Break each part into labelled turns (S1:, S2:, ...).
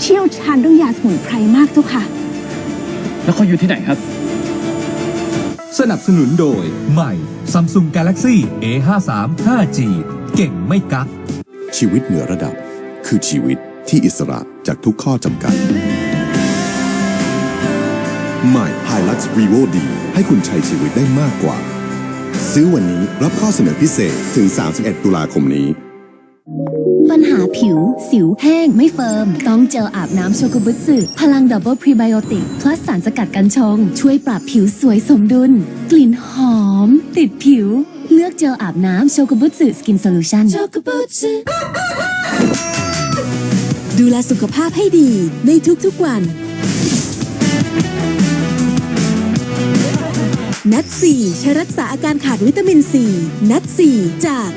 S1: เชี่ยวชาญเรื่องยาสมุนไพรมากเจ้าค่ะ
S2: แล้วเขาอยู่ที่ไหนครับ
S3: สนับสนุนโดย ใหม่ Samsung Galaxy A53 5G เก่งไม่กัก
S4: ชีวิตเหนือระดับ คือชีวิตที่อิสระจากทุกข้อจำกัด ใหม่ Hilux Revo D ให้คุณใช้ชีวิตได้มากกว่า ซื้อวันนี้รับข้อเสนอพิเศษถึง 31 ตุลาคมนี้
S5: ปัญหาผิว สิวแห้ง ไม่เฟิร์ม ต้องเจลอาบน้ำโชกุบุสึพลังดับเบิลพรีไบโอติก พลัสสารสกัดกันชง ช่วยปรับผิวสวยสมดุล กลิ่นหอม ติดผิว เลือกเจลอาบน้ำโชกุบุสึสกินโซลูชันโชกุบุสึดูแลสุขภาพให้ดีในทุกๆวัน นัดสี่ใช้รักษาอาการขาดวิตามินซี นัดสี่จาก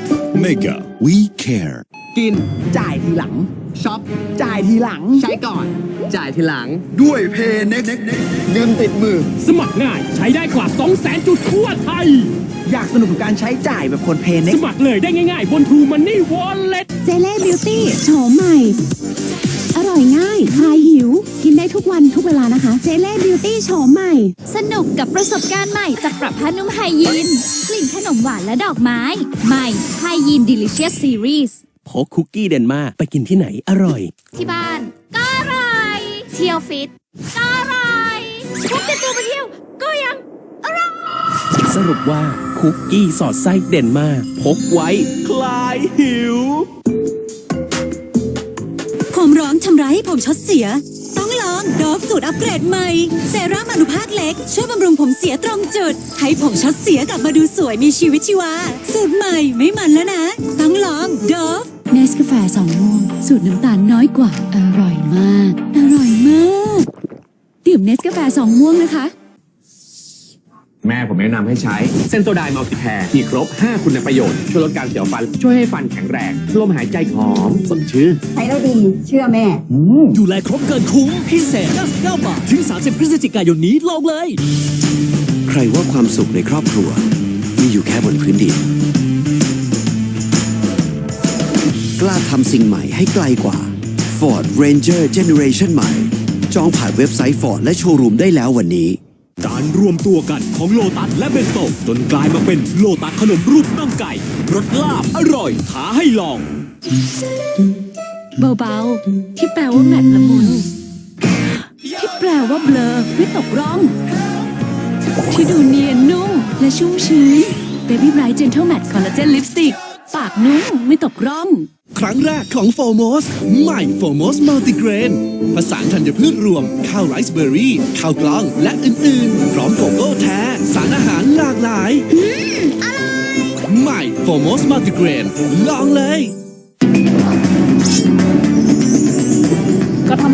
S4: Mega We Care
S6: กิน จ่ายทีหลัง ช็อป จ่ายทีหลัง ใช้ก่อน จ่ายทีหลัง
S7: ด้วยเพย์เน็กเงินติดมือ
S2: สมัครง่ายใช้ได้กว่า 2 0 0 0 0 0 จุดทั่วไทย
S6: อยากสนุกกับการใช้จ่ายแบบคนเพย์เน็
S2: ส
S6: ก
S2: มัครเลยได้ง่ายๆ บน True Money Wallet
S5: เจเล่บิวตี้โฉมใหม่ อร่อยง่ายคลายหิว กินได้ทุกวันทุกเวลานะคะ เจเล่บิวตี้โฉมใหม่
S8: สนุกกับประสบการณ์ใหม่จากปรับผ้านุ่มไฮยีนกลิ่นขนมหวานและดอกไม้ ใหม่ไฮยีน Delicious Series
S9: พกคุกกี้เดนมาร์กไปกินที่ไหนอร่อย
S8: ที่บ้าน ก็อร่อย เที่ยวฟิต ก็อร่อยพกติดตัวไปเที่ยว ก็ยังอร่อย
S9: สรุปว่าคุกกี้สอดไส้เดนมาร์กพกไว้ คลายหิว
S5: ผมร้องชำระให้ผมช็อตเสีย ต้องลองโดฟสูตรอัปเกรดใหม่เซรั่มอนุภาคเล็ก ช่วยบำรุงผมเสียตรงจุด ให้ผมช็อตเสียกลับมาดูสวยมีชีวิตชีวา สูตรใหม่ไม่มันแล้วนะ ต้องลองโดฟเนสกาแฟสองม่วงสูตรน้ำตาลน้อยกว่า อร่อยมาก อร่อยมาก ดื่มเนสกาแฟสองม่วงนะคะ
S10: แม่ผมแนะนำให้ใช้ เซนโซไดมัลติแพร์ที่ครบ 5 คุณประโยชน์ ช่วยลดการเสียวฟัน ช่วยให้ฟันแข็งแรง ลมหายใจหอมสดชื่น
S1: ใช้แล้วดีเชื่อแม่
S9: ดูแลครบเกินคุ้มพิเศษ 99 บาท ถึง 30 พฤศจิกายนนี้ลองเลย
S7: ใครว่าความสุขในครอบครัว มีอยู่แค่บนพื้นดิน กล้าทำสิ่งใหม่ให้ไกลกว่า Ford Ranger Generation ใหม่ จองผ่านเว็บไซต์ Ford และโชว์รูมได้แล้ววันนี้
S3: การรวมตัวกันของโลตัสและเบนโตจนกลายมาเป็นโลตัสขนมรูปน่องไก่รสลาบอร่อยท้าให้ลอง
S5: เบาๆ ที่แปลว่าแมทละมุน ที่แปลว่าเบลอไม่ตกร่อง ที่ดูเนียนนุ่มและชุ่มชื้น Baby Bright Gentle Matte Collagen Lipstick ปากนุ่มไม่ตกร่อง
S9: ครั้งแรกของโฟโมสใหม่โฟโมสมัลติเกรนผสานธัญพืชรวม ข้าวไรซ์เบอร์รี่ ข้าวกล้อง และอื่น ๆ พร้อมโกโก้แท้ สารอาหารหลากหลายใหม่โฟโมสมัลติเกรนลองเลย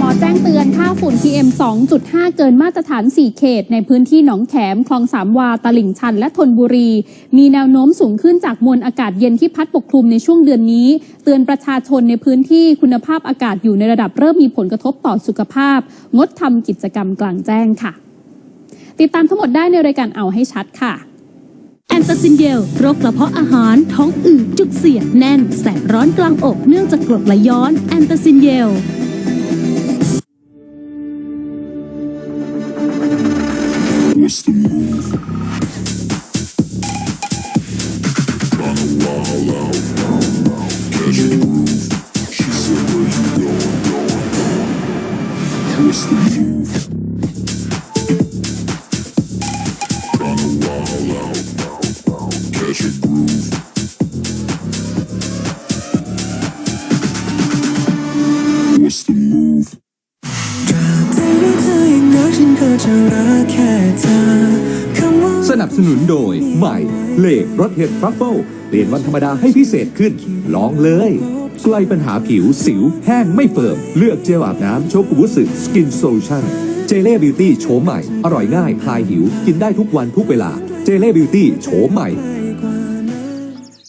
S11: มแจ้งเตือนค่าฝุ่น PM 2.5 เกินมาตรฐาน 4 เขต ในพื้นที่หนองแขม คลองสามวา ตลิ่งชัน และธนบุรี มีแนวโน้มสูงขึ้นจากมวลอากาศเย็นที่พัดปกคลุมในช่วงเดือนนี้ เตือนประชาชนในพื้นที่คุณภาพอากาศอยู่ในระดับเริ่มมีผลกระทบต่อสุขภาพ งดทำกิจกรรมกลางแจ้งค่ะ ติดตามทั้งหมดได้ในรายการเอาให้ชัดค่ะ
S5: แอนตาซินเยลโรคกระเพาะอาหาร ท้องอืดจุกเสียดแน่น แสบร้อนกลางอกเนื่องจากกรดไหลย้อนแอนตาซินเยล
S12: what's the move? Kinda wild out, catch a groove. She said, Where you going, going, going? What's the move? Kinda wild out, catch a groove. What's the move?
S3: สนับสนุนโดย ใหม่ เล่รสเห็ดทรัฟเฟิลเปลี่ยนวันธรรมดาให้พิเศษขึ้น ลองเลยไกลปัญหาผิวสิว แห้งไม่เฟิร์ม เลือกเจลอาบน้ำโชกุบุสึสกินโซลูชั่นเจเล่บิวตี้โฉมใหม่ อร่อยง่ายคลายหิว กินได้ทุกวันทุกเวลา เจเล่บิวตี้โฉมใหม่